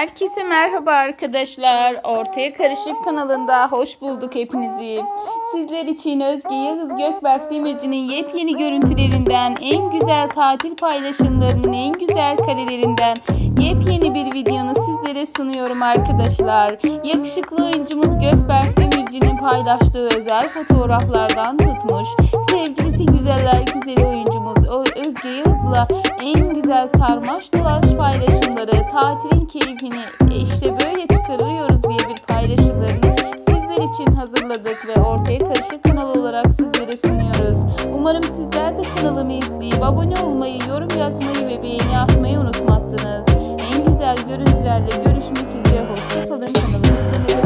Herkese merhaba arkadaşlar. Ortaya Karışık kanalında hoş bulduk hepinizi. Sizler için Özge Yağız Gökberk Demirci'nin yepyeni görüntülerinden, en güzel tatil paylaşımlarının en güzel karelerinden yepyeni bir videonu sizlere sunuyorum arkadaşlar. Yakışıklı oyuncumuz Gökberk Demirci'nin paylaştığı özel fotoğraflardan tutmuş. Sevgilisi güzeller güzeli oyuncumuz Ö- Özge Yağız'la en güzel sarmaş dolaş paylaşımları, tatilin keyfini işte böyle çıkarıyoruz diye bir paylaşımlarını sizler için hazırladık ve ortaya karışık kanal olarak sizlere sunuyoruz. Umarım sizler de kanalımı izleyip abone olmayı, yorum yazmayı ve beğeni atmayı unutmazsınız. En güzel görüntülerle görüşmek üzere. Hoşçakalın kanalımı izlemede